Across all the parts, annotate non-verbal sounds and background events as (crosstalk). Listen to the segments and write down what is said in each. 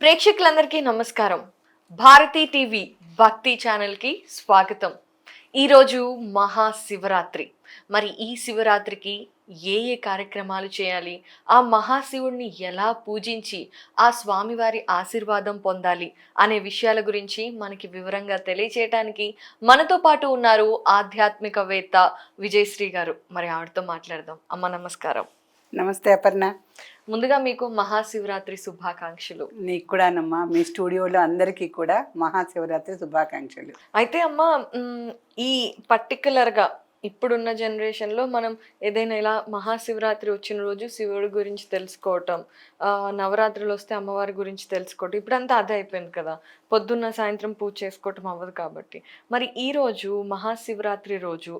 ప్రేక్షకులందరికీ నమస్కారం. భారతీ టీవీ భక్తి ఛానల్కి స్వాగతం. ఈరోజు మహాశివరాత్రి. మరి ఈ శివరాత్రికి ఏ ఏ కార్యక్రమాలు చేయాలి? ఆ మహాశివుడిని ఎలా పూజించి ఆ స్వామివారి ఆశీర్వాదం పొందాలి అనే విషయాల గురించి మనకి వివరంగా తెలియచేయటానికి మనతో పాటు ఉన్నారు ఆధ్యాత్మికవేత్త విజయశ్రీ గారు. మరి ఆవిడతో మాట్లాడదాం. అమ్మ నమస్కారం. నమస్తే అపర్ణ. ముందుగా మీకు మహాశివరాత్రి శుభాకాంక్షలు. నీకు కూడానమ్మా మీ స్టూడియోలో అందరికీ కూడా మహాశివరాత్రి శుభాకాంక్షలు. అయితే అమ్మ ఈ పర్టికులర్గా ఇప్పుడున్న జనరేషన్లో మనం ఏదైనా ఇలా మహాశివరాత్రి వచ్చిన రోజు శివుడి గురించి తెలుసుకోవటం నవరాత్రులు వస్తే అమ్మవారి గురించి తెలుసుకోవటం ఇప్పుడంతా అదే అయిపోయింది కదా. పొద్దున్న సాయంత్రం పూజ చేసుకోవటం అవ్వదు కాబట్టి. మరి ఈ రోజు మహాశివరాత్రి రోజు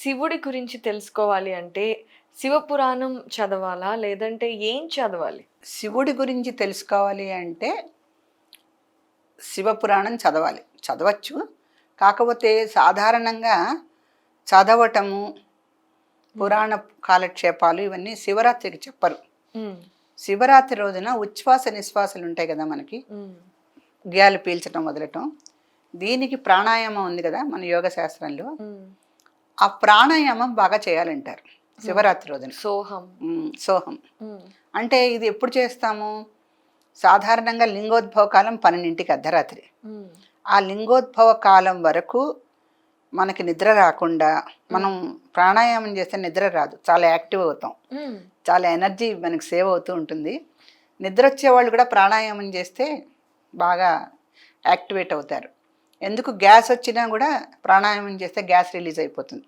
శివుడి గురించి తెలుసుకోవాలి అంటే శివపురాణం చదవాలా? లేదంటే ఏం చదవాలి? శివుడి గురించి తెలుసుకోవాలి అంటే శివపురాణం చదవాలి. చదవచ్చు. కాకపోతే సాధారణంగా చదవటము పురాణ కాలక్షేపాలు ఇవన్నీ శివరాత్రికి చెప్పరు. శివరాత్రి రోజున ఉచ్ఛ్వాస నిశ్వాసాలు ఉంటాయి కదా మనకి. గాలి పీల్చడం వదలటం దీనికి ప్రాణాయామం ఉంది కదా మన యోగ శాస్త్రంలో. ఆ ప్రాణాయామం బాగా చేయాలంటారు. శివరాత్రి రోజున. సోహం. సోహం. అంటే ఇది ఎప్పుడు చేస్తాము? సాధారణంగా లింగోద్భవ కాలం పన్నెండింటికి అర్ధరాత్రి. ఆ లింగోద్భవ కాలం వరకు మనకి నిద్ర రాకుండా మనం ప్రాణాయామం చేస్తే నిద్ర రాదు. చాలా యాక్టివ్ అవుతాం. చాలా ఎనర్జీ మనకి సేవ్ అవుతూ ఉంటుంది. నిద్ర వచ్చే వాళ్ళు కూడా ప్రాణాయామం చేస్తే బాగా యాక్టివేట్ అవుతారు. ఎందుకు గ్యాస్ వచ్చినా కూడా ప్రాణాయామం చేస్తే గ్యాస్ రిలీజ్ అయిపోతుంది.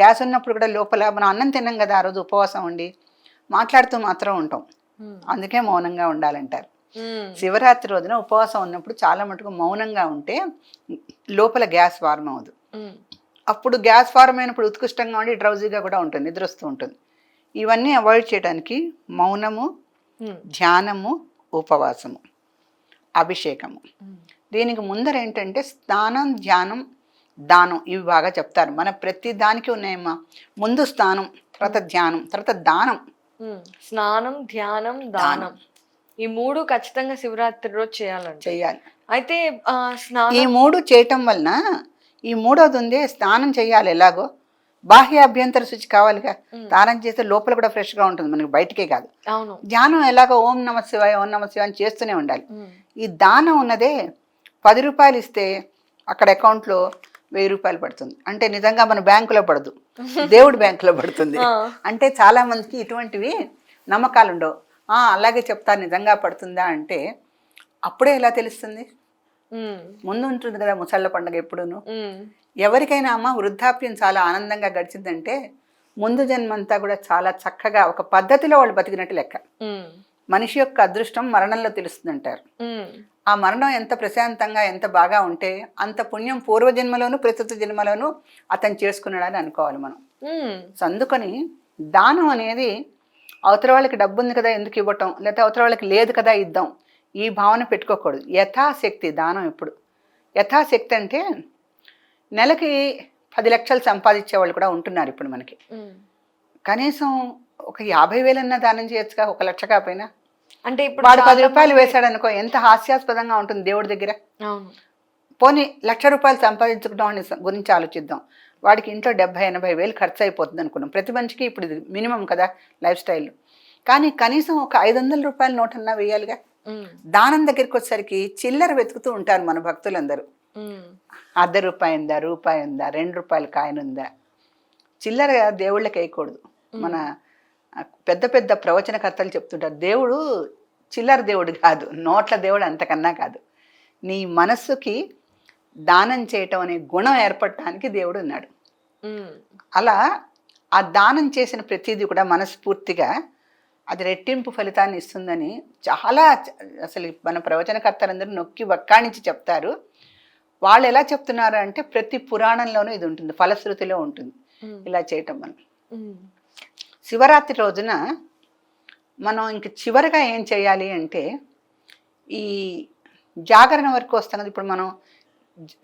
గ్యాస్ ఉన్నప్పుడు కూడా లోపల మనం అన్నం తిన్నాం కదా ఆ రోజు ఉపవాసం ఉండి మాట్లాడుతూ మాత్రం ఉంటాం. అందుకే మౌనంగా ఉండాలంటారు. శివరాత్రి రోజున ఉపవాసం ఉన్నప్పుడు చాలా మటుకు మౌనంగా ఉంటే లోపల గ్యాస్ ఫార్మ్ అవ్వదు. అప్పుడు గ్యాస్ ఫార్మ్ అయినప్పుడు ఉత్కృష్టంగా ఉండి డ్రౌజీగా కూడా ఉంటుంది నిద్ర వస్తూ ఉంటుంది ఇవన్నీ అవాయిడ్ చేయడానికి మౌనము. ధ్యానము ఉపవాసము అభిషేకము. దీనికి ముందర ఏంటంటే స్నానం ధ్యానం దానం ఇవి బాగా చెప్తారు. మన ప్రతి దానికి ఉన్నాయమ్మా. ముందు స్నానం తర్వాత ధ్యానం తర్వాత దానం. స్నానం ధ్యానం దానం. ఈ మూడు ఖచ్చితంగా శివరాత్రి రోజు చేయాలండి. చేయాలి. అయితే ఈ మూడు చేయటం వలన ఈ మూడోది ఉంది స్నానం చేయాలి ఎలాగో. బాహ్య అభ్యంతర శుచి కావాలిగా. స్నానం చేస్తే లోపల కూడా ఫ్రెష్గా ఉంటుంది. మనకి బయటికే కాదు. అవును. ధ్యానం ఎలాగో ఓం నమ శివాయ ఓం నమ శివాయ అని చేస్తూనే ఉండాలి. ఈ దానం ఉన్నదే పది రూపాయలు ఇస్తే అక్కడ అకౌంట్లో వెయ్యి రూపాయలు పడుతుంది అంటే నిజంగా మన బ్యాంకులో పడదు (laughs) దేవుడి బ్యాంకులో పడుతుంది. అంటే చాలా మందికి ఇటువంటివి నమ్మకాలు ఉండవు "ఆ, అలాగే చెప్తా నిజంగా పడుతుందా అంటే అప్పుడే ఎలా తెలుస్తుంది. ముందు ఉంటుంది కదా ముసళ్ళ పండుగ ఎప్పుడూను. ఎవరికైనా అమ్మ వృద్ధాప్యం చాలా ఆనందంగా గడిచిందంటే ముందు జన్మంతా కూడా చాలా చక్కగా ఒక పద్ధతిలో వాళ్ళు బతికినట్టు లెక్క. మనిషి యొక్క అదృష్టం మరణంలో తెలుస్తుందంటారు. ఆ మరణం ఎంత ప్రశాంతంగా ఎంత బాగా ఉంటే అంత పుణ్యం పూర్వజన్మలోను ప్రస్తుత జన్మలోను అతను చేసుకున్నాడని అనుకోవాలి మనం. సో అందుకని దానం అనేది అవతల వాళ్ళకి డబ్బు ఉంది కదా ఎందుకు ఇవ్వటం లేకపోతే అవతల వాళ్ళకి లేదు కదా ఇద్దాం ఈ భావన పెట్టుకోకూడదు యథాశక్తి దానం ఎప్పుడు యథాశక్తి అంటే నెలకి పది లక్షలు సంపాదించే వాళ్ళు కూడా ఉంటున్నారు ఇప్పుడు మనకి. కనీసం ఒక యాభై వేలన్నా దానం చేయొచ్చుగా ఒక లక్ష కాకపోయినా అంటే ఇప్పుడు వాడు పది రూపాయలు వేశాడు అనుకో ఎంత హాస్యాస్పదంగా ఉంటుంది దేవుడి దగ్గర? పోనీ లక్ష రూపాయలు సంపాదించుకోవడం గురించి ఆలోచిద్దాం. వాడికి ఇంట్లో డెబ్బై ఎనభై వేలు ఖర్చు అయిపోతుంది అనుకున్నాం. ప్రతి మనిషికి ఇప్పుడు ఇది మినిమం కదా లైఫ్ స్టైల్. కానీ కనీసం ఒక ఐదు వందల రూపాయల నోట్ అన్నా వేయాలిగా. దానం దగ్గరికి వచ్చేసరికి చిల్లర వెతుకుతూ ఉంటారు మన భక్తులందరూ. అర్ధ రూపాయి ఉందా రూపాయి ఉందా రెండు రూపాయల కాయిన్ ఉందా? చిల్లర దేవుళ్ళకి వేయకూడదు. మన పెద్ద పెద్ద ప్రవచనకర్తలు చెప్తుంటారు దేవుడు చిల్లర దేవుడు కాదు నోట్ల దేవుడు అంతకన్నా కాదు నీ మనస్సుకి దానం చేయటం అనే గుణం ఏర్పడటానికి దేవుడు ఉన్నాడు. అలా ఆ దానం చేసిన ప్రతిదీ కూడా మనస్ఫూర్తిగా అది రెట్టింపు ఫలితాన్ని ఇస్తుందని చాలా అసలు మన ప్రవచనకర్తలందరూ నొక్కి వక్కాణించి చెప్తారు వాళ్ళు ఎలా చెప్తున్నారు అంటే ప్రతి పురాణంలోనూ ఇది ఉంటుంది ఫలశ్రుతిలో ఉంటుంది. ఇలా చేయటం మనం. శివరాత్రి రోజున మనం ఇంక చివరిగా ఏం చేయాలి అంటే ఈ జాగరణ వరకు వస్తున్నది. ఇప్పుడు మనం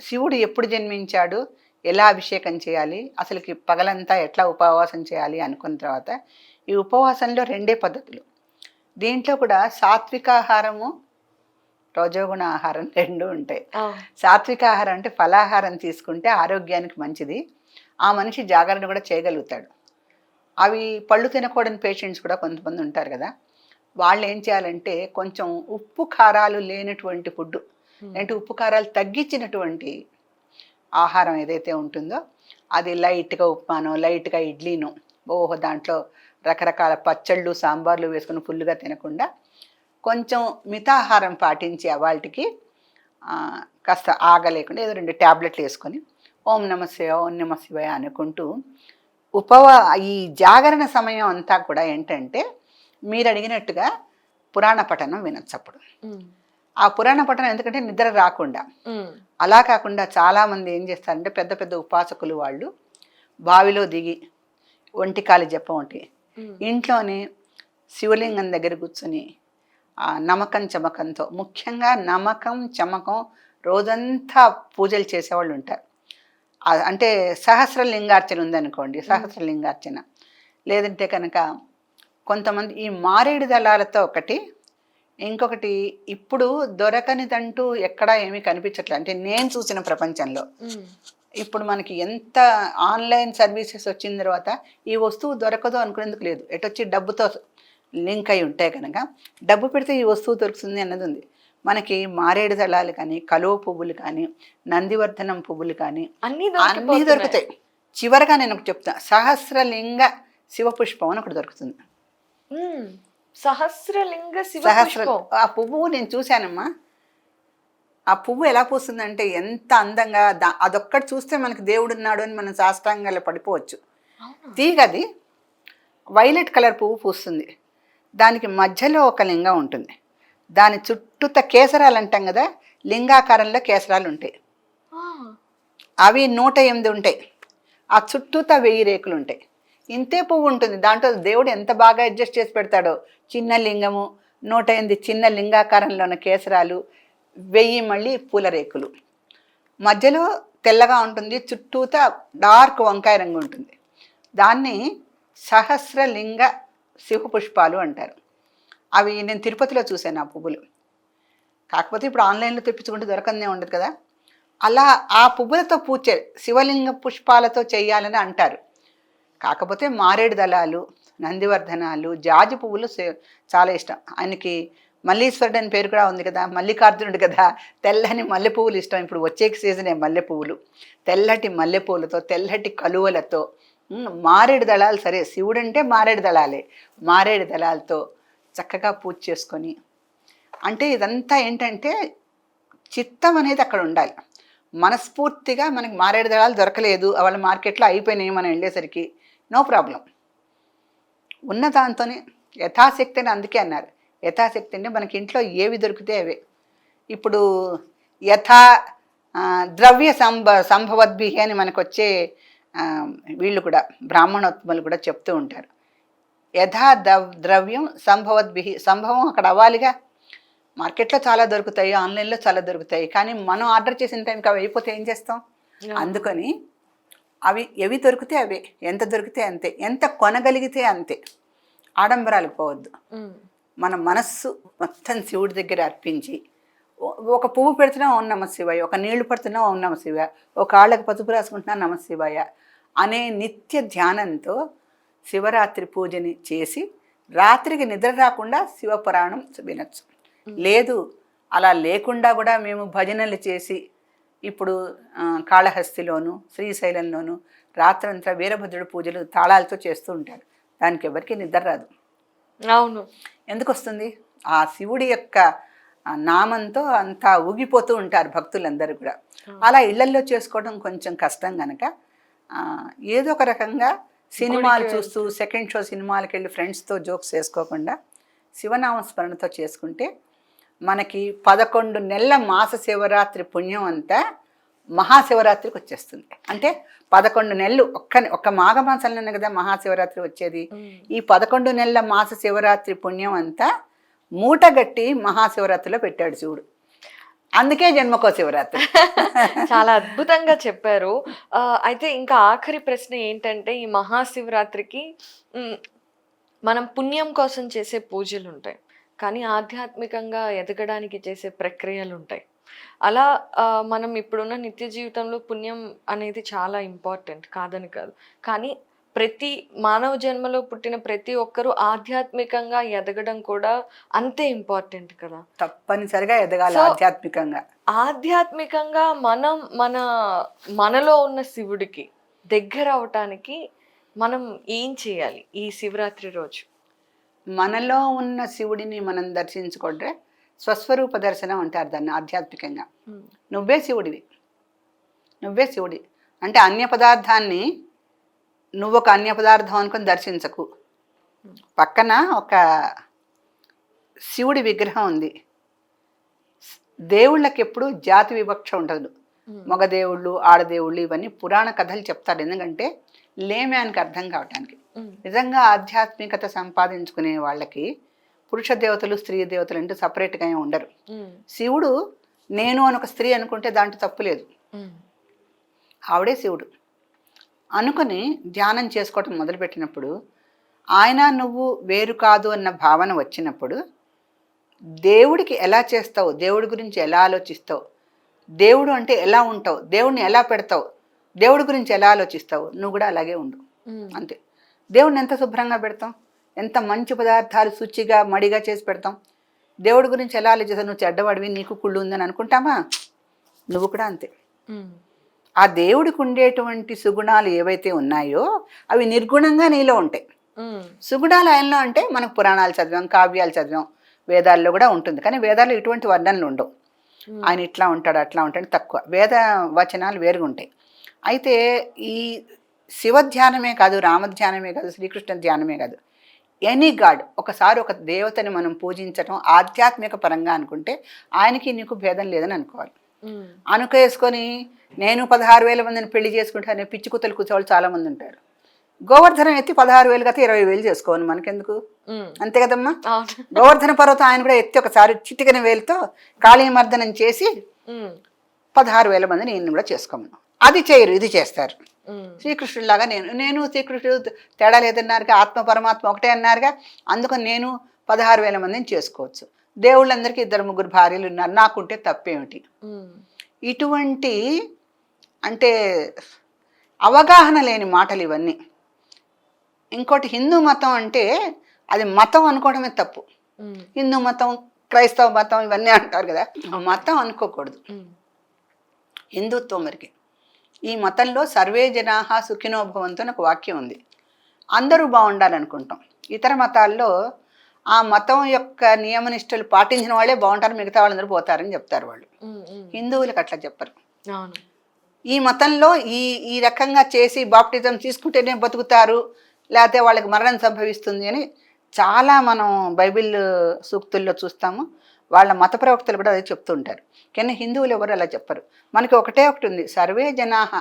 శివుడు ఎప్పుడు జన్మించాడు? ఎలా అభిషేకం చేయాలి? అసలుకి పగలంతా ఎట్లా ఉపవాసం చేయాలి? అనుకున్న తర్వాత ఈ ఉపవాసంలో రెండే పద్ధతులు. దీంట్లో కూడా సాత్వికాహారము రజోగుణ ఆహారం రెండు ఉంటాయి. సాత్విక ఆహారం అంటే ఫలాహారం తీసుకుంటే ఆరోగ్యానికి మంచిది. ఆ మనిషి జాగరణ కూడా చేయగలుగుతాడు. అవి పళ్ళు తినకూడని పేషెంట్స్ కూడా కొంతమంది ఉంటారు కదా. వాళ్ళు ఏం చేయాలంటే కొంచెం ఉప్పు కారాలు లేనటువంటి ఫుడ్ అంటే ఉప్పు కారాలు తగ్గించినటువంటి ఆహారం ఏదైతే ఉంటుందో అది లైట్గా ఉప్మానో లైట్గా ఇడ్లీనో ఓహో దాంట్లో రకరకాల పచ్చళ్ళు సాంబార్లు వేసుకుని ఫుల్గా తినకుండా కొంచెం మితాహారం పాటించి వాటికి కాస్త ఆగలేకుండా ఏదో రెండు ట్యాబ్లెట్లు వేసుకొని ఓం నమ శివ ఓం నమ శివాయ అనుకుంటూ ఉపవా ఈ జాగరణ సమయం అంతా కూడా ఏంటంటే మీరు అడిగినట్టుగా పురాణ పఠనం వినొచ్చు అప్పుడు. ఉమ్, ఆ పురాణ పఠనం ఎందుకంటే నిద్ర రాకుండా. అలా కాకుండా చాలామంది ఏం చేస్తారంటే పెద్ద పెద్ద ఉపాసకులు వాళ్ళు బావిలో దిగి ఒంటికాలి జపం ఒకటి ఇంట్లోనే శివలింగం దగ్గర కూర్చొని ఆ నమ్మకం చమకంతో ముఖ్యంగా నమ్మకం చమకం రోజంతా పూజలు చేసేవాళ్ళు ఉంటారు. అంటే సహస్రలింగార్చన ఉందనుకోండి సహస్రలింగార్చన. లేదంటే కనుక కొంతమంది ఈ మారేడు దళాలతో ఒకటి ఇంకొకటి ఇప్పుడు దొరకనిదంటూ ఎక్కడా ఏమీ కనిపించట్లేదు. అంటే నేను చూసిన ప్రపంచంలో. ఇప్పుడు మనకి ఎంత ఆన్లైన్ సర్వీసెస్ వచ్చిన తర్వాత ఈ వస్తువు దొరకదు అనుకునేందుకు లేదు. ఎటొచ్చి డబ్బుతో లింక్ అయి ఉంటాయి కనుక డబ్బు పెడితే ఈ వస్తువు దొరుకుతుంది అన్నది ఉంది. మనకి మారేడు దళాలు కానీ కలువ పువ్వులు కానీ నందివర్ధనం పువ్వులు కానీ అన్ని అన్నీ. దొరుకుతాయి. చివరగా నేను ఒకటి చెప్తా. సహస్రలింగ శివపుష్పం అని ఒకటి దొరుకుతుంది. సహస్రలింగ సహస్ర ఆ పువ్వు నేను చూశానమ్మా. ఆ పువ్వు ఎలా పూస్తుందంటే ఎంత అందంగా దా అదొక్కటి చూస్తే మనకి దేవుడు ఉన్నాడు అని మనం సాష్టాంగాల్లో పడిపోవచ్చు? తీగది వైలెట్ కలర్ పువ్వు పూస్తుంది. దానికి మధ్యలో ఒక లింగం ఉంటుంది. దాని చుట్టూత కేసరాలు అంటాం కదా లింగాకారంలో కేసరాలు ఉంటాయి అవి నూట ఎనిమిది ఉంటాయి. ఆ చుట్టూత వెయ్యి రేకులు ఉంటాయి ఇంతే పువ్వు ఉంటుంది. దాంట్లో దేవుడు ఎంత బాగా అడ్జస్ట్ చేసి పెడతాడో చిన్న లింగము నూట ఎనిమిది చిన్న లింగాకారంలో ఉన్న కేసరాలు వెయ్యి మళ్ళీ పూల రేకులు. మధ్యలో తెల్లగా ఉంటుంది చుట్టూత డార్క్ వంకాయ రంగు ఉంటుంది. దాన్ని సహస్రలింగ శివ పుష్పాలు అంటారు. అవి నేను తిరుపతిలో చూశాను ఆ పువ్వులు. కాకపోతే ఇప్పుడు ఆన్లైన్లో తెప్పించుకుంటే దొరకనే ఉండదు కదా. అలా ఆ పువ్వులతో పూజ శివలింగ పుష్పాలతో చేయాలని అంటారు. కాకపోతే మారేడు దళాలు నందివర్ధనాలు జాజి పువ్వులు సే- చాలా ఇష్టం. ఆయనకి మల్లీశ్వరుడు అని పేరు కూడా ఉంది కదా మల్లికార్జునుడు కదా. తెల్లని మల్లె పువ్వులు ఇష్టం. ఇప్పుడు వచ్చే సీజనే మల్లె పువ్వులు తెల్లటి మల్లె పువ్వులతో తెల్లటి కలువలతో. మారేడు దళాలు సరే శివుడు అంటే మారేడు దళాలే. మారేడు దళాలతో చక్కగా పూజ చేసుకొని. అంటే ఇదంతా ఏంటంటే చిత్తం అనేది అక్కడ ఉండాలి. మనస్ఫూర్తిగా మనకి మారేడు దళాలు దొరకలేదు. వాళ్ళ మార్కెట్లో అయిపోయినాయి మనం వెళ్ళేసరికి. No problem. ఉన్న దాంతోనే యథాశక్తి అని అందుకే అన్నారు. యథాశక్తి అంటే మనకి ఇంట్లో ఏవి దొరికితే అవే. ఇప్పుడు యథా ద్రవ్య సంభ సంభవద్భిహి అని మనకు వచ్చే వీళ్ళు కూడా బ్రాహ్మణోత్మలు కూడా చెప్తూ ఉంటారు. యథా దవ్ ద్రవ్యం సంభవద్భి సంభవం అక్కడ అవ్వాలిగా. మార్కెట్లో చాలా దొరుకుతాయి ఆన్లైన్లో చాలా దొరుకుతాయి. కానీ మనం ఆర్డర్ చేసిన టైంకి అవి అయిపోతే ఏం చేస్తాం? అందుకని అవి ఎవి దొరికితే అవే. ఎంత దొరికితే అంతే. ఎంత కొనగలిగితే అంతే. ఆడంబరాలకు పోవద్దు. మన మనస్సు మొత్తం శివుడి దగ్గర అర్పించి ఒక పువ్వు పెడుతున్నా ఓం నమ శివాయ ఒక నీళ్ళు పడుతున్నా ఓం నమ శివాయ ఒక కాళ్ళకి పసుపు రాసుకుంటున్నా నమ శివాయ అనే నిత్య ధ్యానంతో శివరాత్రి పూజని చేసి రాత్రికి నిద్ర రాకుండా శివపురాణం వినొచ్చు. లేదు అలా లేకుండా కూడా మేము భజనలు చేసి ఇప్పుడు కాళహస్తిలోను శ్రీశైలంలోను రాత్రంతా వీరభద్రుడు పూజలు తాళాలతో చేస్తూ ఉంటారు. దానికి ఎవరికి నిద్ర రాదు. అవును. ఎందుకు వస్తుంది ఆ శివుడి యొక్క నామంతో అంతా ఊగిపోతూ ఉంటారు భక్తులందరూ కూడా. అలా ఇళ్ళల్లో చేసుకోవడం కొంచెం కష్టం కనుక ఏదో ఒక రకంగా సినిమాలు చూస్తూ సెకండ్ షో సినిమాలకు వెళ్ళి ఫ్రెండ్స్తో జోక్స్ చేసుకోకుండా శివనామ స్మరణతో చేసుకుంటే మనకి పదకొండు నెలల మాస శివరాత్రి పుణ్యం అంతా మహాశివరాత్రికి వచ్చేస్తుంది. అంటే పదకొండు నెలలు ఒక్క ఒక్క మాఘమాసంలోనే కదా మహాశివరాత్రి వచ్చేది. ఈ పదకొండు నెలల మాస శివరాత్రి పుణ్యం అంతా మూటగట్టి మహాశివరాత్రిలో పెట్టాడు శివుడు. అందుకే జన్మకో శివరాత్రి. (laughs) చాలా అద్భుతంగా చెప్పారు. అయితే ఇంకా ఆఖరి ప్రశ్న ఏంటంటే ఈ మహాశివరాత్రికి మనం పుణ్యం కోసం చేసే పూజలు ఉంటాయి. కానీ ఆధ్యాత్మికంగా ఎదగడానికి చేసే ప్రక్రియలు ఉంటాయి. అలా మనం ఇప్పుడున్న నిత్య జీవితంలో పుణ్యం అనేది చాలా ఇంపార్టెంట్ కాదని కాదు. కానీ ప్రతి మానవ జన్మలో పుట్టిన ప్రతి ఒక్కరూ ఆధ్యాత్మికంగా ఎదగడం కూడా అంతే ఇంపార్టెంట్ కదా. తప్పనిసరిగా ఎదగాలి ఆధ్యాత్మికంగా. ఆధ్యాత్మికంగా మనం మన మనలో ఉన్న శివుడికి దగ్గర అవటానికి మనం ఏం చేయాలి ఈ శివరాత్రి రోజు? మనలో ఉన్న శివుడిని మనం దర్శించుకుంటే స్వస్వరూప దర్శనం అంటారు దాన్ని ఆధ్యాత్మికంగా. నువ్వే శివుడివి. నువ్వే శివుడి. అంటే అన్య పదార్థాన్ని నువ్వు ఒక అన్య పదార్థం అనుకొని దర్శించకు. పక్కన ఒక శివుడి విగ్రహం ఉంది. దేవుళ్ళకి ఎప్పుడు జాతి వివక్ష ఉండదు. మగ దేవుళ్ళు ఆడదేవుళ్ళు ఇవన్నీ పురాణ కథలు చెప్తారు. ఎందుకంటే లేమ్యానికి అర్థం కావటానికి. నిజంగా ఆధ్యాత్మికత సంపాదించుకునే వాళ్ళకి పురుష దేవతలు స్త్రీ దేవతలు అంటే సపరేట్గా ఉండరు. శివుడు నేను అని ఒక స్త్రీ అనుకుంటే దాంట్లో తప్పు లేదు. ఆవిడే శివుడు. అనుకుని ధ్యానం చేసుకోవటం మొదలుపెట్టినప్పుడు ఆయన నువ్వు వేరు కాదు అన్న భావన వచ్చినప్పుడు దేవుడికి ఎలా చేస్తావు? దేవుడి గురించి ఎలా ఆలోచిస్తావు? దేవుడు అంటే ఎలా ఉంటావు? దేవుడిని ఎలా పెడతావు? దేవుడి గురించి ఎలా ఆలోచిస్తావు? నువ్వు కూడా అలాగే ఉండు. అంతే. దేవుడిని ఎంత శుభ్రంగా పెడతాం? ఎంత మంచి పదార్థాలు శుచిగా మడిగా చేసి పెడతాం? దేవుడి గురించి ఎలా ఆలోచిస్తావు? నువ్వు చెడ్డవాడివి నీకు కుళ్ళు ఉందని అనుకుంటామా? నువ్వు కూడా అంతే. ఆ దేవుడికి ఉండేటువంటి సుగుణాలు ఏవైతే ఉన్నాయో అవి నిర్గుణంగా నీలో ఉంటాయి. సుగుణాలు ఆయనలో అంటే మనకు పురాణాలు చదివాం కావ్యాలు చదివాం వేదాల్లో కూడా ఉంటుంది. కానీ వేదాల్లో ఇటువంటి వర్ణనలు ఉండవు. ఆయన ఇట్లా ఉంటాడు అట్లా ఉంటాడు తక్కువ. వేద వచనాలు వేరుగా ఉంటాయి అయితే ఈ శివ ధ్యానమే కాదు రామ ధ్యానమే కాదు శ్రీకృష్ణ ధ్యానమే కాదు. ఎనీ గాడ్ ఒకసారి ఒక దేవతని మనం పూజించడం ఆధ్యాత్మిక పరంగా అనుకుంటే ఆయనకి నీకు భేదం లేదని అనుకోవాలి. అనుకేసుకొని నేను పదహారు వేల మందిని పెళ్ళి చేసుకుంటానే పిచ్చి కుత్తలు కూర్చోవాళ్ళు చాలా మంది ఉంటారు. గోవర్ధనం ఎత్తి పదహారు వేలు కదా ఇరవై వేలు చేసుకోవాలి మనకెందుకు? అంతే కదమ్మా? గోవర్ధన పర్వతం ఆయన కూడా ఎత్తి ఒకసారి చిటికన వేలుతో కాళీమర్దనం చేసి పదహారు వేల మందిని ఈయన కూడా చేసుకోమను. అది చేయరు ఇది చేస్తారు. శ్రీకృష్ణుడిలాగా నేను నేను శ్రీకృష్ణుడు తేడా లేదన్నారుగా ఆత్మ పరమాత్మ ఒకటే అన్నారుగా అందుకని నేను పదహారు వేల మందిని చేసుకోవచ్చు. దేవుళ్ళందరికీ ఇద్దరు ముగ్గురు భార్యలు ఉన్నారు. నాకుంటే తప్పేమిటి? ఇటువంటి అంటే అవగాహన లేని మాటలు ఇవన్నీ. ఇంకోటి హిందూ మతం అంటే అది మతం అనుకోవడమే తప్పు. హిందూ మతం క్రైస్తవ మతం ఇవన్నీ అంటారు కదా. మతం అనుకోకూడదు. హిందుత్వం మరికి ఈ మతంలో సర్వే జనాహ సుఖినో భవంతు అని ఒక వాక్యం ఉంది. అందరూ బాగుండాలనుకుంటాం. ఇతర మతాల్లో ఆ మతం యొక్క నియమనిష్టలు పాటించిన వాళ్ళే బాగుంటారు మిగతా వాళ్ళందరూ పోతారని చెప్తారు వాళ్ళు. హిందువులకు అట్లా చెప్పరు. ఈ మతంలో ఈ ఈ రకంగా చేసి బాప్టిజం తీసుకుంటేనే బతుకుతారు లేకపోతే వాళ్ళకి మరణం సంభవిస్తుంది అని చాలా మనం బైబిల్ సూక్తుల్లో చూస్తాము. వాళ్ళ మత ప్రవక్తలు కూడా అదే చెప్తుంటారు. కానీ హిందువులు ఎవరు అలా చెప్పరు. మనకి ఒకటే ఒకటి ఉంది. సర్వే జనాహ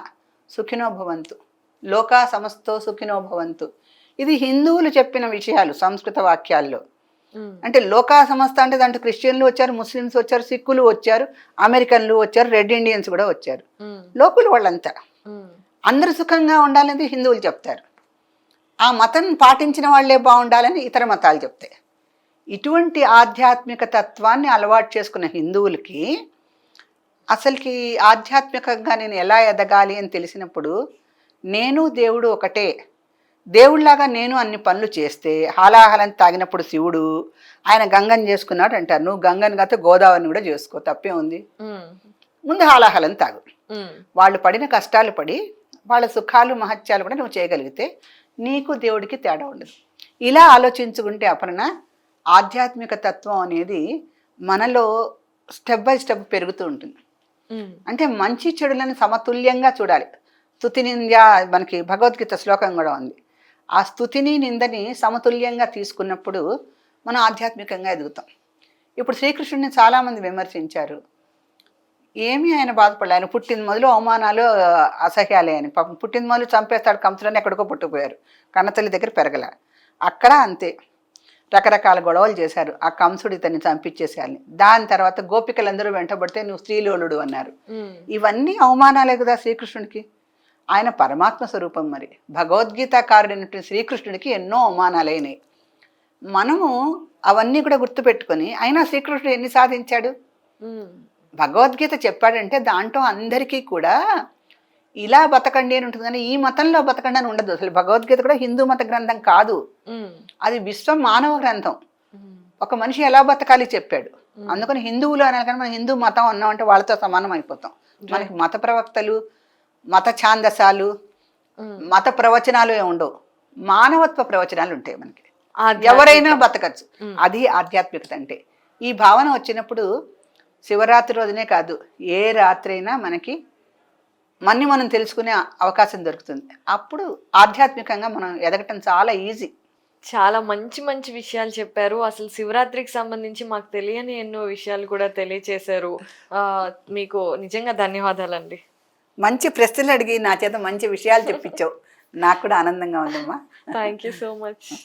సుఖినో భవంతు. లోకా సమస్తో సుఖినో భవంతు. ఇది హిందువులు చెప్పిన విషయాలు సంస్కృత వాక్యాల్లో. అంటే లోకా సంస్థ అంటే దాంట్లో క్రిస్టియన్లు వచ్చారు ముస్లిమ్స్ వచ్చారు సిక్కులు వచ్చారు అమెరికన్లు వచ్చారు రెడ్ ఇండియన్స్ కూడా వచ్చారు. లోకులు వాళ్ళంతా. అందరు సుఖంగా ఉండాలని హిందువులు చెప్తారు. ఆ మతం పాటించిన వాళ్ళే బాగుండాలని ఇతర మతాలు చెప్తాయి. ఇటువంటి ఆధ్యాత్మిక తత్వాన్ని అలవాటు చేసుకున్న హిందువులకి అసలుకి ఆధ్యాత్మికంగా నేను ఎలా ఎదగాలి అని తెలిసినప్పుడు నేను దేవుడు ఒకటే దేవుళ్ళలాగా నేను అన్ని పనులు చేస్తే హాలాహలం తాగినప్పుడు శివుడు ఆయన గంగని చేసుకున్నాడు అంటారు నువ్వు గంగని కాకపోతే గోదావరిని కూడా చేసుకో తప్పే ఉంది. ముందు హాలాహలం తాగు. వాళ్ళు పడిన కష్టాలు పడి వాళ్ళ సుఖాలు మహత్యాలు కూడా నువ్వు చేయగలిగితే నీకు దేవుడికి తేడా ఉండదు. ఇలా ఆలోచించుకుంటే అపర్ణ ఆధ్యాత్మిక తత్వం అనేది మనలో స్టెప్ బై స్టెప్ పెరుగుతూ ఉంటుంది. అంటే మంచి చెడులను సమతుల్యంగా చూడాలి. స్థుతి నింద మనకి భగవద్గీత శ్లోకం కూడా ఉంది. ఆ స్థుతిని నిందని సమతుల్యంగా తీసుకున్నప్పుడు మనం ఆధ్యాత్మికంగా ఎదుగుతాం. ఇప్పుడు శ్రీకృష్ణుడిని చాలామంది విమర్శించారు. ఏమీ ఆయన బాధపడలే. ఆయన పుట్టిన మొదలు అవమానాలు అసహ్యాలే. అని పాపం పుట్టిన మొదలు చంపేస్తాడు కంసులని ఎక్కడికో పుట్టుకుపోయారు. కన్నతల్లి దగ్గర పెరగల. అక్కడ అంతే. రకరకాల గొడవలు చేశారు. ఆ కంసుడు ఇతన్ని చంపించేసేయాలని దాని తర్వాత గోపికలందరూ వెంటబడితే నువ్వు స్త్రీలోలుడు అన్నారు. ఇవన్నీ అవమానాలే కదా శ్రీకృష్ణుడికి. ఆయన పరమాత్మ స్వరూపం మరి. భగవద్గీతాకారుడైనటువంటి శ్రీకృష్ణుడికి ఎన్నో అవమానాలైనాయి మనము అవన్నీ కూడా గుర్తుపెట్టుకొని అయినా శ్రీకృష్ణుడు ఎన్ని సాధించాడు? భగవద్గీత చెప్పాడంటే దాంట్లో అందరికీ కూడా ఇలా బతకండి అని ఉంటుంది కానీ ఈ మతంలో బతకండి అని ఉండదు. అసలు భగవద్గీత కూడా హిందూ మత గ్రంథం కాదు. అది విశ్వం మానవ గ్రంథం. ఒక మనిషి ఎలా బతకాలి చెప్పాడు. అందుకని హిందువులు అనాలి కానీ మనం హిందూ మతం అన్నామంటే వాళ్ళతో సమానం అయిపోతాం. మనకి మత ప్రవక్తలు మత ఛాందసాలు. మత ప్రవచనాలు ఉండవు. మానవత్వ ప్రవచనాలు ఉంటాయి మనకి. ఎవరైనా బతకచ్చు. అది ఆధ్యాత్మికత అంటే. ఈ భావన వచ్చినప్పుడు శివరాత్రి రోజునే కాదు ఏ రాత్రి అయినా మనకి మన్ని మనం తెలుసుకునే అవకాశం దొరుకుతుంది. అప్పుడు ఆధ్యాత్మికంగా మనం ఎదగటం చాలా ఈజీ. చాలా మంచి మంచి విషయాలు చెప్పారు. అసలు శివరాత్రికి సంబంధించి మాకు తెలియని ఎన్నో విషయాలు కూడా తెలియచేశారు. మీకు నిజంగా ధన్యవాదాలండి. మంచి ప్రశ్నలు అడిగి నా చేత మంచి విషయాలు చెప్పించావు. నాకు కూడా ఆనందంగా ఉందమ్మా. Thank you so much